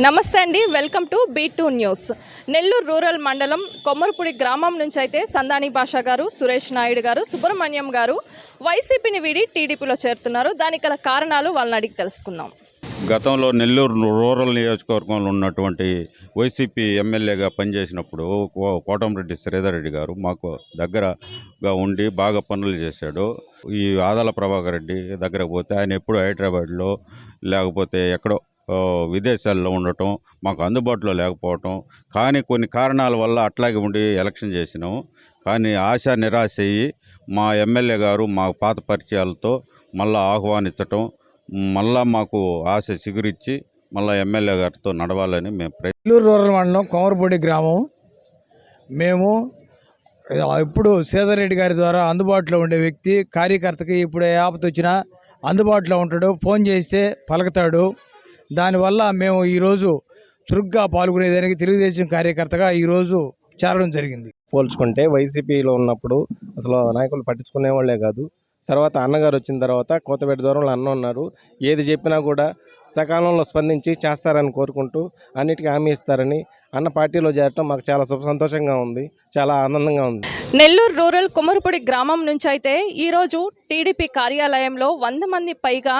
నమస్తే అండి welcome to B two news. Nellore rural మండలం కొమ్మరపూడి గ్రామం నుంచి అయితే సందాని భాష గారు సురేష్ నాయుడు గారు సుబ్రహ్మణ్యం గారు వైసీపీని వీడి టీడీపీలో చేరుతున్నారు. దానికి గల కారణాలు వాళ్ళని అడిగి తెలుసుకుందాం. గతంలో నెల్లూరు రూరల్ నియోజకవర్గంలో ఉన్నటువంటి వైసీపీ ఎమ్మెల్యేగా పనిచేసినప్పుడు కో- కోటంరెడ్డి శ్రీధర్ రెడ్డి గారు మాకు దగ్గరగా ఉండి బాగా పనులు చేశాడు. ఈ ఆదాల ప్రభాకర్ రెడ్డి దగ్గరకు పోతే ఆయన ఎప్పుడు హైదరాబాద్లో లేకపోతే ఎక్కడో విదేశాల్లో ఉండటం మాకు అందుబాటులో లేకపోవటం కానీ కొన్ని కారణాల వల్ల అట్లాగే ఉండి ఎలక్షన్ చేసినాము. కానీ ఆశ నిరాశ అయ్యి మా ఎమ్మెల్యే గారు మా పాత పరిచయాలతో మళ్ళా ఆహ్వానించటం మళ్ళా మాకు ఆశ చిగురిచ్చి మళ్ళా ఎమ్మెల్యే గారితో నడవాలని మేము ప్రయత్నం నెల్లూరు రూరల్ మండలం కొమరపూడి గ్రామం. మేము ఇప్పుడు సీతారెడ్డి గారి ద్వారా అందుబాటులో ఉండే వ్యక్తి కార్యకర్తకి ఇప్పుడు ఏ ఆపత వచ్చినా అందుబాటులో ఉంటాడు ఫోన్ చేస్తే పలుకుతాడు. దానివల్ల మేము ఈరోజు చురుగ్గా పాల్గొనేదానికి తెలుగుదేశం కార్యకర్తగా ఈరోజు చేరడం జరిగింది. పోల్చుకుంటే వైసీపీలో ఉన్నప్పుడు అసలు నాయకులు పట్టించుకునే వాళ్ళే కాదు. తర్వాత అన్నగారు వచ్చిన తర్వాత కోతపేట దూరంలో అన్న ఉన్నారు. ఏది చెప్పినా కూడా సకాలంలో స్పందించి చేస్తారని కోరుకుంటూ అన్నిటికీ హామీ ఇస్తారని అన్న పార్టీలో చేరటం మాకు చాలా సంతోషంగా ఉంది చాలా ఆనందంగా ఉంది. నెల్లూరు రూరల్ కుమరుపూడి గ్రామం నుంచి అయితే ఈరోజు టీడీపీ కార్యాలయంలో వంద మంది పైగా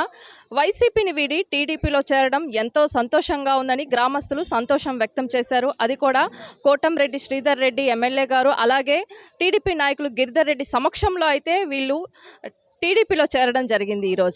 వైసీపీని వీడి టీడీపీలో చేరడం ఎంతో సంతోషంగా ఉందని గ్రామస్తులు సంతోషం వ్యక్తం చేశారు. అది కూడా కోటంరెడ్డి శ్రీధర్ రెడ్డి ఎమ్మెల్యే గారు అలాగే టీడీపీ నాయకులు గిరిధర్ రెడ్డి సమక్షంలో అయితే వీళ్ళు టీడీపీలో చేరడం జరిగింది ఈరోజు.